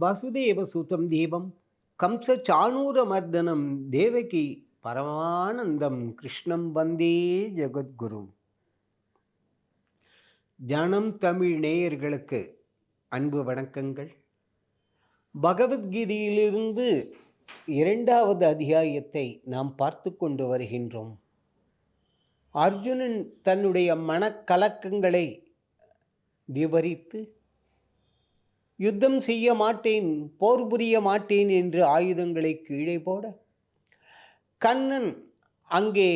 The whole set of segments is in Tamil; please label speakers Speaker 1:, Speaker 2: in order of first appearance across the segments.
Speaker 1: வசுதேவ சூத்தம் தேவம் கம்ச சாணூரமர்தனம் தேவகி பரமானந்தம் கிருஷ்ணம் வந்தே ஜெகத்குரும் ஜனம் தமிழ் நேயர்களுக்கு அன்பு வணக்கங்கள். பகவத்கீதையிலிருந்து இரண்டாவது அத்தியாயத்தை நாம் பார்த்து கொண்டு வருகின்றோம். அர்ஜுனன் தன்னுடைய மனக்கலக்கங்களை விவரித்து யுத்தம் செய்ய மாட்டேன் போர் புரிய மாட்டேன் என்று ஆயுதங்களை கீழே போட. கண்ணன் அங்கே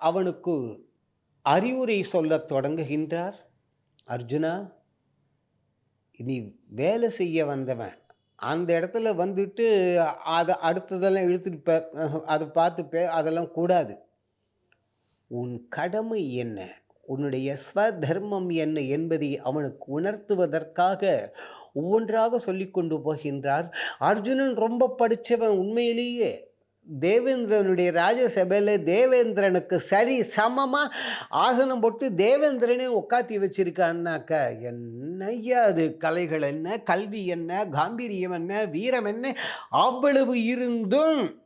Speaker 1: அவனுக்கு அறிவுரை சொல்லத் தொடங்குகின்றார். அர்ஜுனா நீ வேலை செய்ய வந்தவன். அந்த இடத்துல வந்துட்டு அதை அடுத்ததெல்லாம் இழுத்துட்டு அதை பார்த்து பே அதெல்லாம் கூடாது. உன் கடமை என்ன? உன்னுடைய ஸ்வதர்மம் என்ன என்பதை அவனுக்கு உணர்த்துவதற்காக ஒவ்வொன்றாக சொல்லி கொண்டு போகின்றார். அர்ஜுனன் ரொம்ப படித்தவன் உண்மையிலேயே. தேவேந்திரனுடைய ராஜசபையில் தேவேந்திரனுக்கு சரி சமமாக ஆசனம் போட்டு தேவேந்திரனே உட்காத்தி வச்சிருக்கான்னாக்க என்னையா அது? கலைகள் என்ன? கல்வி என்ன? காம்பீரியம் என்ன? வீரம் என்ன? அவ்வளவு இருந்தும்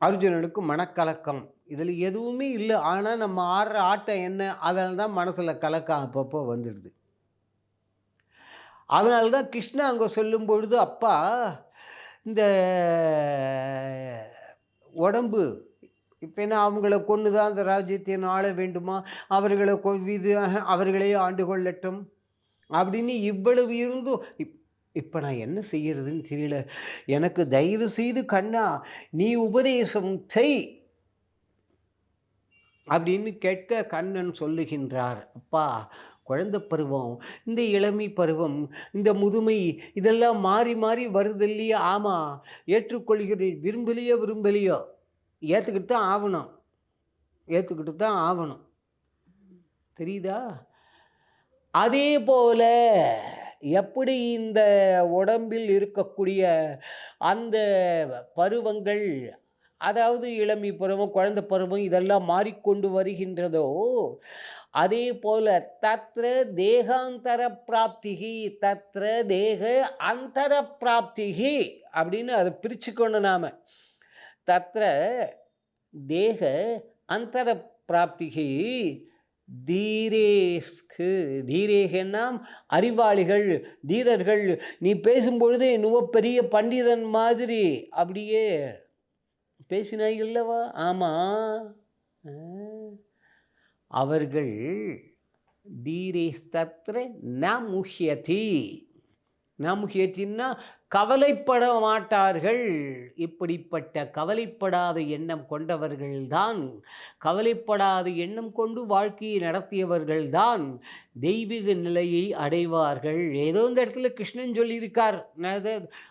Speaker 1: அர்ஜுனனுக்கு மனக்கலக்கம். இதில் எதுவுமே இல்லை. ஆனால் நம்ம ஆடுற ஆட்டம் என்ன? அதில் தான் மனசில் கலக்கம் அப்பப்போ வந்துடுது. அதனால தான் கிருஷ்ணா அங்கே சொல்லும் பொழுது அப்பா இந்த உடம்பு இப்போ என்ன அவங்கள கொண்டு தான் அந்த ராஜ்யத்தை ஆள வேண்டுமா? அவர்களை இது அவர்களே ஆண்டு கொள்ளட்டும். அப்படின்னு இவ்வளவு இருந்தும் இப் இப்போ நான் என்ன செய்கிறதுன்னு தெரியல. எனக்கு தயவு செய்து கண்ணா நீ உபதேசம் செய். அப்படின்னு கேட்க கண்ணன் சொல்லுகின்றார் அப்பா குழந்தை பருவம் இந்த இளமை பருவம் இந்த முதுமை இதெல்லாம் மாறி மாறி வருது இல்லையா? ஆமாம் ஏற்றுக்கொள்கிறேன். விரும்பலையோ விரும்பலையோ? ஏற்றுக்கிட்டு தான் ஆகணும். ஏற்றுக்கிட்டு தான் ஆகணும். தெரியுதா? அதே போல் எப்படி இந்த உடம்பில் இருக்கக்கூடிய அந்த பருவங்கள் அதாவது இளமை பருவம் குழந்தை பருவம் இதெல்லாம் மாறிக்கொண்டு வருகின்றதோ அதே போல தத்ர தேகாந்தர பிராப்திகி தத்ர தேக அந்தர பிராப்திகி அப்படின்னு அதை பிரிச்சுக்கணும் நாம். தத்ர தேக அந்தர பிராப்திகி தீரேஸ்கு. தீரேகன்னா அறிவாளிகள் தீரர்கள் நீ பேசும்பொழுது என்னவோ பெரிய பண்டிதன் மாதிரி அப்படியே பேசினாய் இல்லவா ஆமாம் அவர்கள் தீரேஸ்தத்ர ந முஹியதி ந முஹியத்தின்னா கவலைப்பட மாட்டார்கள். இப்படிப்பட்ட கவலைப்படாத எண்ணம் கொண்டவர்கள்தான். கவலைப்படாத எண்ணம் கொண்டு வாழ்க்கையை நடத்தியவர்கள்தான். தெய்வீக நிலையை அடைவார்கள். ஏதோ இந்த இடத்துல கிருஷ்ணன் சொல்லியிருக்கார்.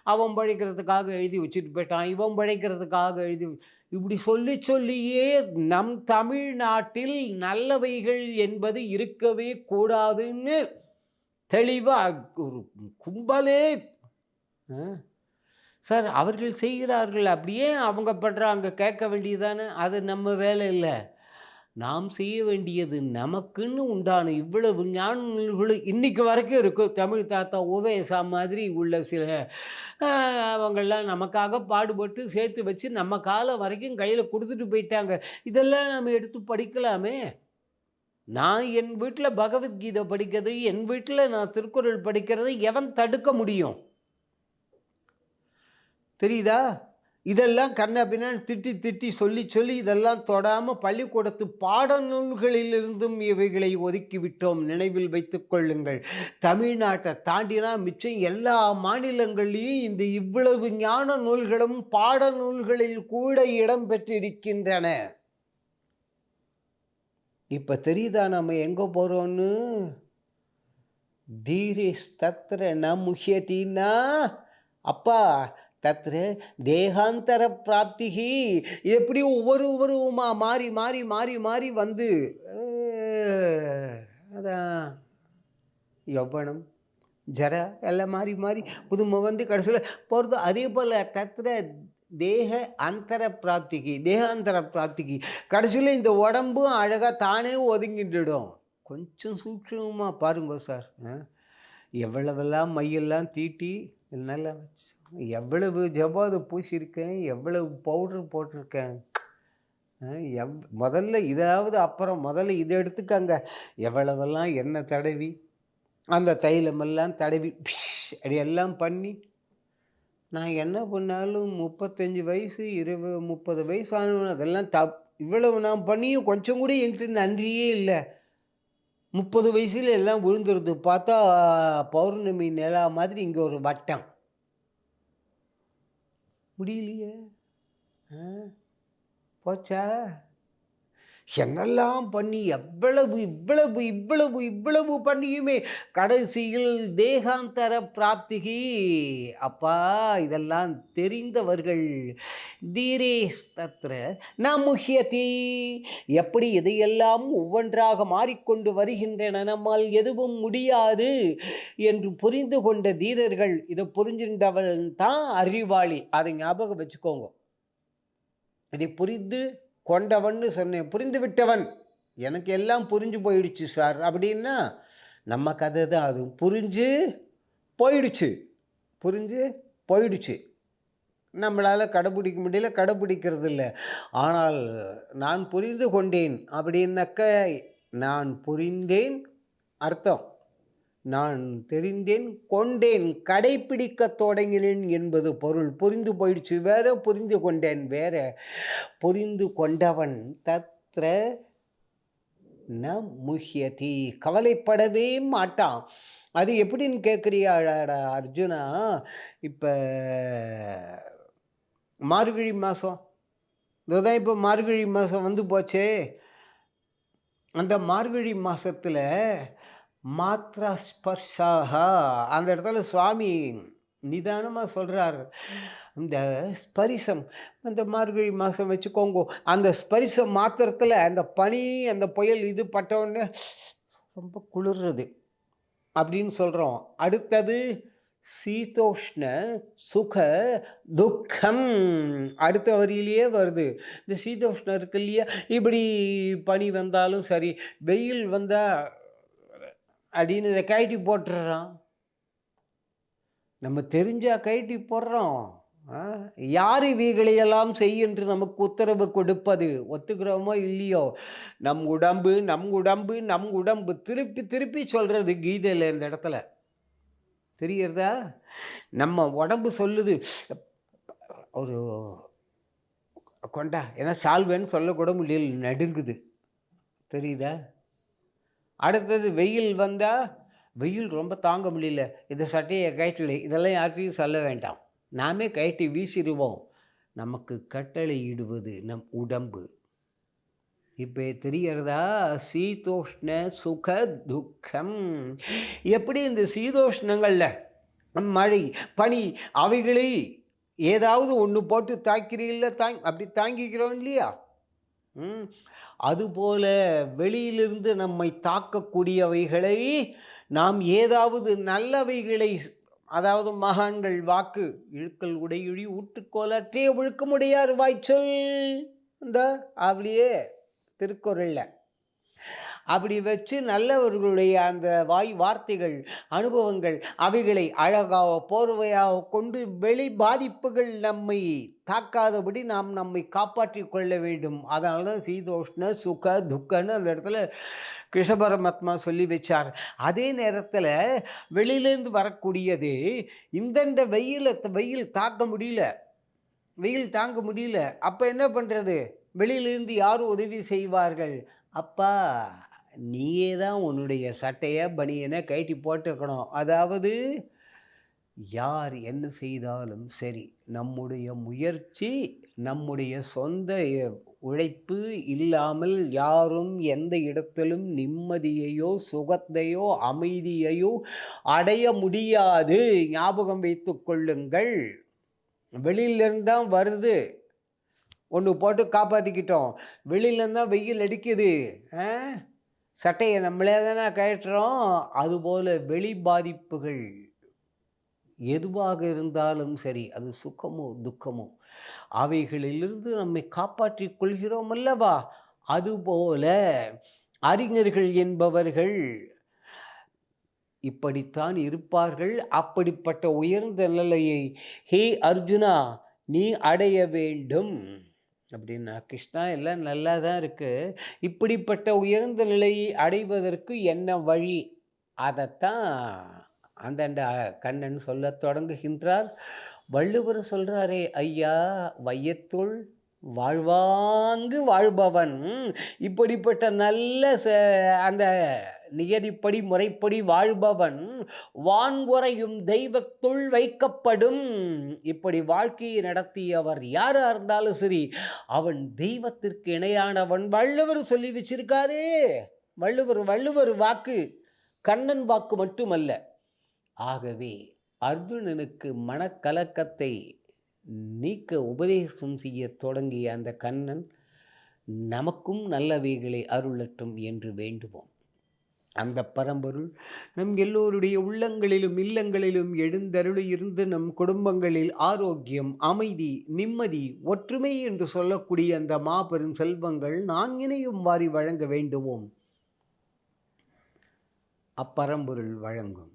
Speaker 1: அவன் பழைக்கிறதுக்காக எழுதி வச்சுட்டு போயிட்டான். இவன் பழைக்கிறதுக்காக எழுதி இப்படி சொல்லி சொல்லியே நம் தமிழ்நாட்டில் நல்லவைகள் என்பது இருக்கவே கூடாதுன்னு தெளிவாக ஒரு கும்பலே. சார் அவர்கள் செய்கிறார்கள் அப்படியே அவங்க பண்ணுறாங்க கேட்க வேண்டியதானே அது நம்ம வேலை இல்லை. நாம் செய்ய வேண்டியது நமக்குன்னு உண்டான இவ்வளவு ஞான நூல்களும் இன்றைக்கி வரைக்கும் இருக்கும் தமிழ் தாத்தா ஓவேசா மாதிரி உள்ள சில அவங்கெல்லாம் நமக்காக பாடுபட்டு சேர்த்து வச்சு நம்ம காலம் வரைக்கும் கையில் கொடுத்துட்டு போயிட்டாங்க. இதெல்லாம் நம்ம எடுத்து படிக்கலாமே? நான் என் வீட்டில் பகவத்கீதை படிக்கிறது என் வீட்டில் நான் திருக்குறள் படிக்கிறது எவன் தடுக்க முடியும்? தெரியுதா? இதெல்லாம் கண்ண பின்னாடி திட்டி திட்டி சொல்லி சொல்லி இதெல்லாம் தொடாமல் பள்ளிக்கூடத்து பாடநூல்களிலிருந்தும் இவைகளை ஒதுக்கிவிட்டோம். நினைவில் வைத்து கொள்ளுங்கள். தமிழ்நாட்டை தாண்டினா மிச்சம் எல்லா மாநிலங்களையும் இந்த இவ்வளவு ஞான நூல்களும் பாடநூல்களில் கூட இடம் பெற்றிருக்கின்றன. இப்போ தெரியுதா நம்ம எங்கே போகிறோன்னு தீரேஷ் தத்திர ந முக்கியத்தின்னா அப்பா தத்திர தேகாந்தர பிராப்திகி எப்படி ஒவ்வொரு ஒவ்வொருமா மாறி மாறி மாறி மாறி வந்து அதான். யௌவனம் ஜர எல்லாம் மாறி மாறி புதுமை வந்து கடைசியில் போகிறது அதே போல் தத்திர தேக அந்தர பிராப்திக்கு தேகாந்தர பிராப்திக்கு கடைசியில் இந்த உடம்பும் அழகாக தானே ஒதுங்கிட்டுடும். கொஞ்சம் சூட்சமாக பாருங்க சார் எவ்வளவெல்லாம் மையெல்லாம் தீட்டி நல்லா வச்சு. எவ்வளவு ஜபாது பூசியிருக்கேன் எவ்வளவு பவுடர் போட்டிருக்கேன். எவ் முதல்ல இதாவது அப்புறம் முதல்ல இதை எடுத்துக்கங்க. எவ்வளவெல்லாம் எண்ணெய் தடவி, அந்த தைலமெல்லாம் தடவி அப்படி எல்லாம் பண்ணி, நான் என்ன பண்ணாலும் 35 வயசு, இருபது முப்பது வயசு ஆனவன் அதெல்லாம் தப் இவ்வளவு நான் பண்ணியும் கொஞ்சம் கூட என்கிட்ட நன்றியே இல்லை. 30 வயசுல எல்லாம் விழுந்துருது. பார்த்தா பௌர்ணமி நிலா மாதிரி இங்கே ஒரு வட்டம். முடியலையே! ஆ. போச்சா? என்னெல்லாம் பண்ணி எவ்வளவு, இவ்வளவு, இவ்வளவு, இவ்வளவு பண்ணியுமே கடைசியில் தேகாந்தர பிராப்திகி அப்பா இதெல்லாம் தெரிந்தவர்கள். தீரே தத்ர ந முஹ்யதி எப்படி இதையெல்லாம் ஒவ்வொன்றாக மாறிக்கொண்டு வருகின்றன, நம்மால் எதுவும் முடியாது என்று புரிந்து கொண்ட தீரர்கள், இதை புரிஞ்சிருந்தவன் தான் அறிவாளி. அதை ஞாபகம் வச்சுக்கோங்க. இதை புரிந்து கொண்டவன்னு சொன்னேன். புரிந்து விட்டவன். எனக்கு எல்லாம் புரிஞ்சு போயிடுச்சு சார் அப்படின்னா, நம்ம கதை தான் அது. புரிஞ்சு போயிடுச்சு. புரிஞ்சு போயிடுச்சு. நம்மளால் கடைபிடிக்க முடியல, கடைப்பிடிக்கிறது இல்லை ஆனால் நான் புரிந்து கொண்டேன் அப்படின்னாக்க, நான் புரிந்தேன் அர்த்தம். நான் தெரிந்தேன், கொண்டேன், கடைப்பிடிக்கத் தொடங்கினேன் என்பது பொருள். புரிந்து போயிடுச்சு வேற, புரிந்து கொண்டேன் வேற. புரிந்து கொண்டவன் தத்ர ந முஹியதி கவலைப்படவே மாட்டான். அது எப்படின்னு கேட்கிறியாடா அர்ஜுனா? இப்போ மார்கழி மாதம் இதுதான் இப்போ மார்கழி மாதம் வந்து போச்சே. அந்த மார்கழி மாதத்தில் மாத்ரா ஸ்பர்ஷாஹா அந்த இடத்துல சுவாமி நிதானமாக சொல்கிறார் இந்த ஸ்பரிசம் அந்த மார்கழி மாதம் வச்சுக்கோங்கோ. அந்த ஸ்பரிசம் மாத்திரத்தில் அந்த பனி, அந்த புயல் இது பட்டவுடனே ரொம்ப குளிர்றது. அப்படின்னு சொல்கிறோம் அடுத்தது சீதோஷ்ண சுக துக்கம். அடுத்த வரியிலேயே வருது. இந்த சீதோஷ்ணம் இருக்கு இல்லையா? இப்படி பனி வந்தாலும் சரி, வெயில் வந்தால் அப்படின்னு இதை கழட்டி போட்டுடுறான் நம்ம தெரிஞ்சா கழட்டி போடுறோம். ஆ யார் இவைகளையெல்லாம் செய் என்று நமக்கு உத்தரவு கொடுப்பது? ஒத்துக்கிறோமோ இல்லையோ? நம் உடம்பு, நம் உடம்பு, நம் உடம்பு திருப்பி திருப்பி சொல்கிறது கீதையில் இந்த இடத்துல. தெரிகிறதா? நம்ம உடம்பு சொல்லுது. ஒரு கொண்டா ஏன்னா சால்வேன்னு சொல்லக்கூட முடியல. நடுங்குது. தெரியுதா? அடுத்தது வெயில் வந்தால் வெயில் ரொம்ப தாங்க முடியல. இந்த சட்டையை கழட்டலு. இதெல்லாம் யார்கிட்டையும் சொல்ல வேண்டாம். நாமே கழட்டி வீசிடுவோம் நமக்கு கட்டளை இடுவது நம் உடம்பு. இப்போ தெரிகிறதா? சீதோஷ்ண சுக துக்கம். எப்படி இந்த சீதோஷ்ணங்களில் மழை, பனி அவைகளை ஏதாவது ஒன்று போட்டு தாக்கிறீங்கள தாங் அப்படி தாங்கிக்கிறோம் இல்லையா? ம். அதுபோல வெளியிலிருந்து நம்மை தாக்கக்கூடியவைகளை நாம் ஏதாவது நல்லவைகளை அதாவது மகான்கள் வாக்கு இழுக்கல் உடையிழி ஊற்றுக்கோலற்றே ஒழுக்கமுடையார் வாய்ச்சொல். இந்த அப்படியே திருக்குறளில் அப்படி வச்சு நல்லவர்களுடைய அந்த வாய் வார்த்தைகள், அனுபவங்கள் அவைகளை அழகாக, போர்வையாக கொண்டு வெளி பாதிப்புகள் நம்மை தாக்காதபடி நாம் நம்மை காப்பாற்றிக் கொள்ள வேண்டும். அதனால தான் சீதோஷ்ண சுக துக்கன்னு அந்த இடத்துல கிருஷ்ணபரமாத்மா சொல்லி வச்சார். அதே நேரத்தில் வெளியிலேருந்து வரக்கூடியது இந்தந்த வெயில் வெயில் தாக்க முடியல. வெயில் தாங்க முடியல. அப்போ என்ன பண்ணுறது வெளியிலிருந்து யார் உதவி செய்வார்கள்? அப்பா நீயே தான் உன்னுடைய சட்டையை பனியனை கழட்டி போட்டுக்கணும். அதாவது யார் என்ன செய்தாலும் சரி, நம்முடைய முயற்சி, நம்முடைய சொந்த உழைப்பு இல்லாமல் யாரும் எந்த இடத்திலும் நிம்மதியையோ, சுகத்தையோ, அமைதியையோ அடைய முடியாது. ஞாபகம் வைத்து கொள்ளுங்கள். வெளியிலிருந்து தான் வருது. ஒன்று போட்டு காப்பாற்றிக்கிட்டோம் வெளியிலேருந்து தான் வெயில் அடிக்குது. ஆ சட்டையை நம்மளே தானே கேட்டுறோம் அதுபோல் வெளி பாதிப்புகள் எதுவாக இருந்தாலும் சரி, அது சுகமோ, துக்கமோ அவைகளிலிருந்து நம்மை காப்பாற்றிக் கொள்கிறோம் அல்லவா? அதுபோல அறிஞர்கள் என்பவர்கள் இப்படித்தான் இருப்பார்கள். அப்படிப்பட்ட உயர்ந்த நிலையை, "ஹே அர்ஜுனா! நீ அடைய வேண்டும்." அப்படின்னா, "கிருஷ்ணா எல்லாம் நல்லா தான் இருக்குது இப்படிப்பட்ட உயர்ந்த நிலையை அடைவதற்கு என்ன வழி?" அதைத்தான் அந்தண்ட கண்ணன் சொல்ல தொடங்குகின்றார். வள்ளுவர் சொல்கிறாரே "ஐயா! வையத்துள் வாழ்வாங்கு வாழ்பவன்" இப்படிப்பட்ட நல்ல ச அந்த நியதிப்படி, முறைப்படி வாழ்பவன் "வான்உறையும் தெய்வத்துள் வைக்கப்படும்." இப்படி வாழ்க்கையை நடத்தியவர் யாராக இருந்தாலும் சரி, அவன் தெய்வத்திற்கு இணையானவன். வள்ளுவர் சொல்லி வச்சிருக்காரே! வள்ளுவர் வள்ளுவர் வாக்கு. கண்ணன் வாக்கு மட்டுமல்ல. ஆகவே அர்ஜுனனுக்கு மனக்கலக்கத்தை நீக்க உபதேசம் செய்யத் தொடங்கிய அந்த கண்ணன், நமக்கும் நல்லவைகளை அருளட்டும் என்று வேண்டுவோம். அந்த பரம்பொருள் நம் எல்லோருடைய உள்ளங்களிலும், இல்லங்களிலும் எழுந்தருளி இருந்து நம் குடும்பங்களில் ஆரோக்கியம், அமைதி, நிம்மதி, ஒற்றுமை என்று சொல்லக்கூடிய அந்த மாபெரும் செல்வங்கள் நான்கினையும் வாரி வழங்க வேண்டுவோம். அப்பரம்பொருள் வழங்கும்.